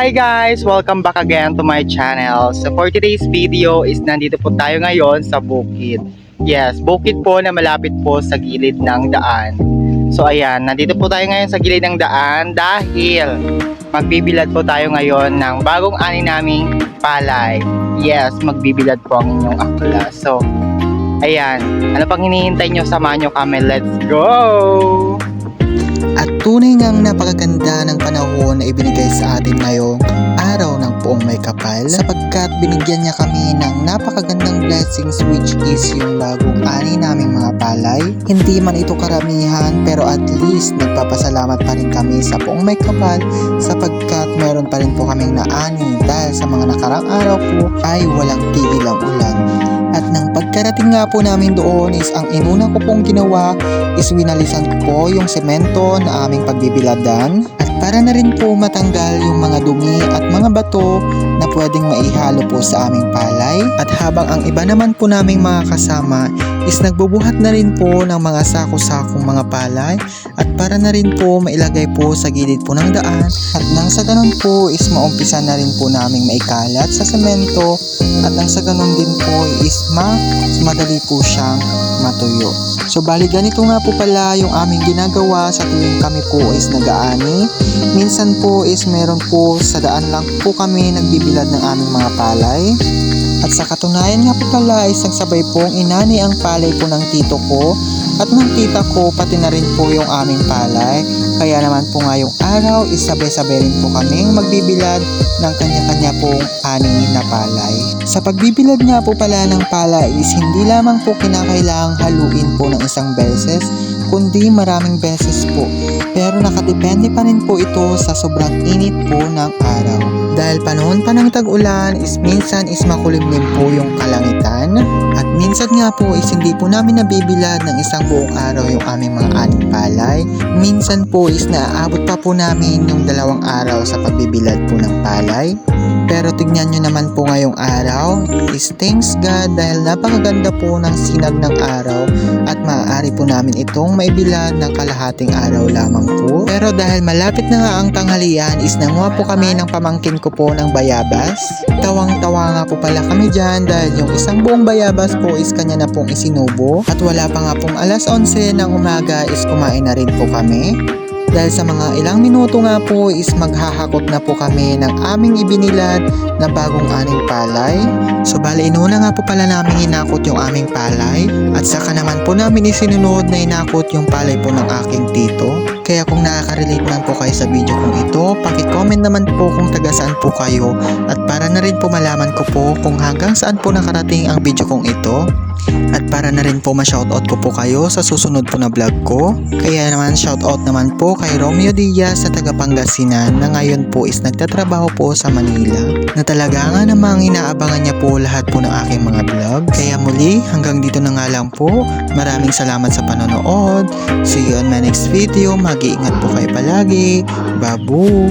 Hi guys! Welcome back again to my channel. So for today's video is nandito po tayo ngayon sa bukid. Yes, bukid po na malapit po sa gilid ng daan. So ayan, nandito po tayo ngayon sa gilid ng daan dahil magbibilad po tayo ngayon ng bagong ani naming palay. Yes, magbibilad po ang inyong akla. So, ayan, ano pang hinihintay nyo? Samahan nyo kami. Let's go! Tunay ngang napakaganda ng panahon na ibinigay sa atin ngayong araw ng poong may kapal sapagkat binigyan niya kami ng napakagandang blessings which is yung bagong ani naming mga palay. Hindi man ito karamihan pero at least nagpapasalamat pa rin kami sa poong may kapal sapagkat meron pa rin po kaming naani dahil sa mga nakarang araw po ay walang tigil ang ulan. Nga po namin doon is ang inuna ko pong ginawa is winalisan ko po yung semento na aming pagbibiladan at para na rin po matanggal yung mga dumi at mga bato na pwedeng maihalo po sa aming palay. At habang ang iba naman po naming mga kasama is nagbubuhat na rin po ng mga sako-sakong mga palay at para na rin po mailagay po sa gilid po ng daan at nang sa ganun po is maumpisa na rin po naming maikalat sa semento at nang sa ganun din po is mas madali po siyang matuyo. So bali ganito nga po pala yung aming ginagawa sa tuwing kami po is nagaani. Minsan po is meron po sa daan lang po kami nagbibilad ng aming mga palay. At sa katunayan nga po pala is nagsabay pong inani ang palay po ng tito ko at ng tita ko pati na rin po yung aming palay. Kaya naman po ngayong araw is sabay-sabay rin po kaming magbibilad ng kanya-kanya pong ani na palay. Sa pagbibilad nga po pala ng palay is hindi lamang po kinakailangang haluin po ng isang beses kundi maraming beses po. Pero nakadepende pa rin po ito sa sobrang init po ng araw. Dahil panahon pa ng tag-ulan is minsan is makulimlim po yung kalangitan minsan nga po is hindi po namin nabibilad ng isang buong araw yung aming mga aning palay. Minsan po is naaabot pa po namin yung dalawang araw sa pagbibilad po ng palay. Pero tignan nyo naman po ngayong araw is thanks God dahil napakaganda po ng sinag ng araw at maaari po namin itong maibilad ng kalahating araw lamang po. Pero dahil malapit na nga ang tanghalian is nanguha po kami ng pamangkin ko po ng bayabas. Tawang-tawa nga po pala kami dyan dahil yung isang buong bayabas po is kanya na pong isinubo at wala pa nga pong alas 11 ng umaga is kumain na rin po kami. Dahil sa mga ilang minuto nga po is maghahakot na po kami ng aming ibinilad na bagong aning palay. So bali inuna nga po pala namin inakot yung aming palay at saka naman po namin isinunod na inakot yung palay po ng aking tito. Kaya kung nakaka-relate man po kayo sa video kong ito, paki-comment naman po kung taga saan po kayo at para na rin po malaman ko po kung hanggang saan po nakarating ang video kong ito. Para na rin po ma-shoutout ko po kayo sa susunod po na vlog ko. Kaya naman shoutout naman po kay Romeo Diaz sa taga Pangasinan na ngayon po is nagtatrabaho po sa Manila. Na talaga nga namang inaabangan niya po lahat po ng aking mga vlog. Kaya muli hanggang dito na nga lang po. Maraming salamat sa panonood. See you on my next video. Mag-iingat po kayo palagi. Babu!